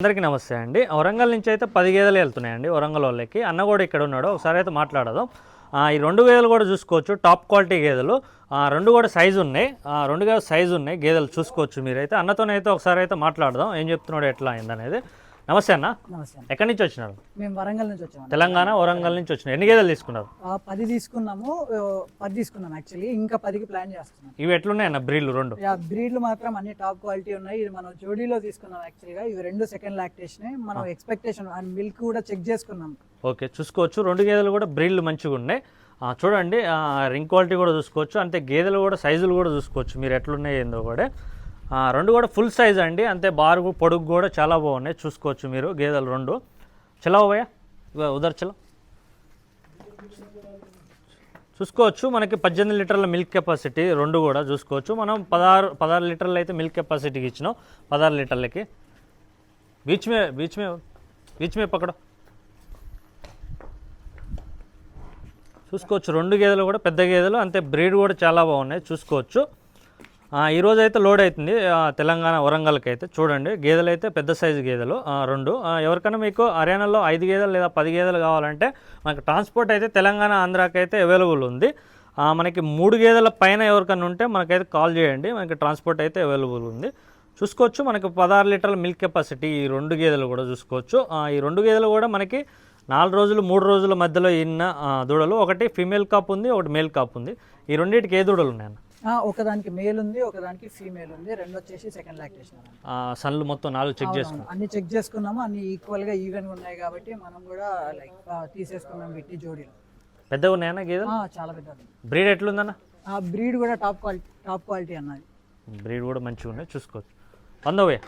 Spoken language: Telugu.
అందరికీ నమస్తే అండి. వరంగల్ నుంచి అయితే పది గేదెలు వెళ్తున్నాయండి వరంగల్ వాళ్ళకి అన్న కూడా ఇక్కడ ఉన్నాడు. ఒకసారి అయితే మాట్లాడదాం. ఈ రెండు గేదెలు కూడా చూసుకోవచ్చు. టాప్ క్వాలిటీ గేదెలు. రెండు కూడా సైజు ఉన్నాయి. రెండు గేదెలు సైజు ఉన్నాయి. గేదెలు చూసుకోవచ్చు మీరైతే. అన్నతోనైతే ఒకసారి అయితే మాట్లాడదాం. ఏం చెప్తున్నాడు ఎట్లా అయిందనేది. నమస్తే అన్న. నమస్తే. ఎక్కడి నుంచి వచ్చినారు? మేము వరంగల్ నుంచి వచ్చామండి తెలంగాణ వరంగల్ నుంచి వచ్చినారు. ఎన్ని గేదెలు తీసుకున్నారు? ఆ, పది తీసుకున్నాము. పది తీసుకున్నాం యాక్చువల్లీ ఇంకా పదికి ప్లాన్ చేస్తున్నాం. ఇవి ఎట్లున్నాయి అన్న బ్రీడ్లు రెండు? బ్రీడ్లు మాత్రం అన్ని టాప్ క్వాలిటీ ఉన్నాయి. ఇది మనం జోడీలో తీసుకున్నాం యాక్చువల్గా ఇవి రెండు సెకండ్ లాక్టేషన్ మనం ఎక్స్పెక్టేషన్ అండ్ మిల్క్ కూడా చెక్ చేసుకున్నాం. ఓకే చూసుకోవచ్చు. రెండు గేదెలు కూడా బ్రీడ్లు మంచిగా ఉన్నాయి. ఆ, చూడండి రింగ్ క్వాలిటీ కూడా చూసుకోవచ్చు. అంతే గేదెలు కూడా సైజులు కూడా చూసుకోవచ్చు. మీరు ఎట్లున్నాయి ఏందో కూడా. రెండు కూడా ఫుల్ సైజ్ అండి. అంతే బారు పొడుగు కూడా చాలా బాగున్నాయి. చూసుకోవచ్చు మీరు గేదెలు రెండు. చలో ఉదర్ చలో చూసుకోవచ్చు మనకి పద్దెనిమిది లీటర్ల మిల్క్ కెపాసిటీ రెండు కూడా చూసుకోవచ్చు. మనం పదహారు పదహారు లీటర్లు అయితే మిల్క్ కెపాసిటీకి ఇచ్చినాం పదహారు లీటర్లకి. బీచ్ మే బీచ్ మే బీచ్ మే పక్కడ చూసుకోవచ్చు రెండు గేదెలు కూడా పెద్ద గేదెలు అంతే బ్రీడ్ కూడా చాలా బాగున్నాయి. చూసుకోవచ్చు. ఈరోజు అయితే లోడ్ అవుతుంది. తెలంగాణ వరంగల్కి అయితే చూడండి గేదెలు అయితే పెద్ద సైజు గేదెలు రెండు. ఎవరికైనా మీకు హర్యానాలో ఐదు గేదెలు లేదా పది గేదెలు కావాలంటే మనకు ట్రాన్స్పోర్ట్ అయితే తెలంగాణ ఆంధ్రాకి అయితే అవైలబుల్ ఉంది. మనకి మూడు గేదెల పైన ఎవరికైనా ఉంటే మనకైతే కాల్ చేయండి. మనకి ట్రాన్స్పోర్ట్ అయితే అవైలబుల్ ఉంది. చూసుకోవచ్చు మనకి పదహారు లీటర్ల మిల్క్ కెపాసిటీ ఈ రెండు గేదెలు కూడా చూసుకోవచ్చు. ఈ రెండు గేదెలు కూడా మనకి నాలుగు రోజులు మూడు రోజుల మధ్యలో ఇన్న దూడలు. ఒకటి ఫీమేల్ కాప్ ఉంది ఒకటి మేల్ కాప్ ఉంది. ఈ రెండింటికి ఏ దూడలు ఉన్నాయన్న? ఒకదానికి మేల్ ఉంది ఒకదానికి ఫీమేల్ ఉంది. రెండు వచ్చేసి సెకండ్ లాక్టేషన్ సన్లు మొత్తం నాలుగు చెక్ చేసుకున్నాం. అన్ని చెక్ చేసుకున్నాము. అన్ని ఈక్వల్గా ఈవెన్ ఉన్నాయి కాబట్టి మనం కూడా లైక్ తీసేసుకున్నాం పెట్టి జోడీలు. పెద్దగా ఉన్నాయన్న గేదెలు ఆ, చాలా పెద్దది బ్రీడ్ ఎట్లుందన్న? ఆ బ్రీడ్ కూడా టాప్ క్వాలిటీ టాప్ క్వాలిటీ అన్నది. బ్రీడ్ కూడా మంచిగా ఉన్నాయి. చూసుకోవచ్చు. వందవే